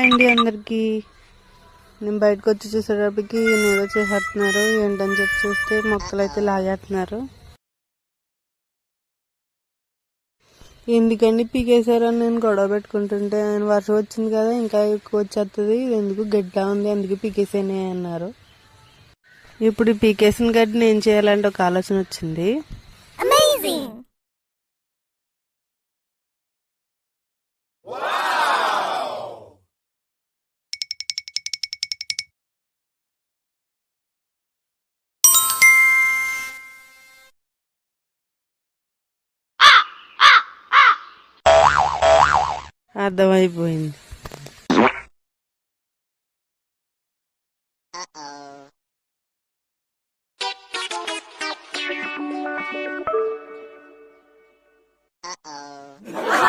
అండి అందరికి. నేను బయటకు వచ్చి చూసేటప్పటికి ఏదో చేసేస్తున్నారు ఏంటని చెప్పి చూస్తే మొక్కలు అయితే లాగేస్తున్నారు. ఎందుకండి పీకేశారని నేను గొడవ పెట్టుకుంటుంటే ఆయన వర్షం వచ్చింది కదా ఇంకా ఎక్కువ వచ్చేస్తుంది ఇది ఎందుకు గడ్డా ఉంది అందుకే పీకేసానే అన్నారు. ఇప్పుడు పీకేసిన గడ్డిని ఏం చేయాలంటే ఒక ఆలోచన వచ్చింది. Adão aí, Bueno. Uh-oh.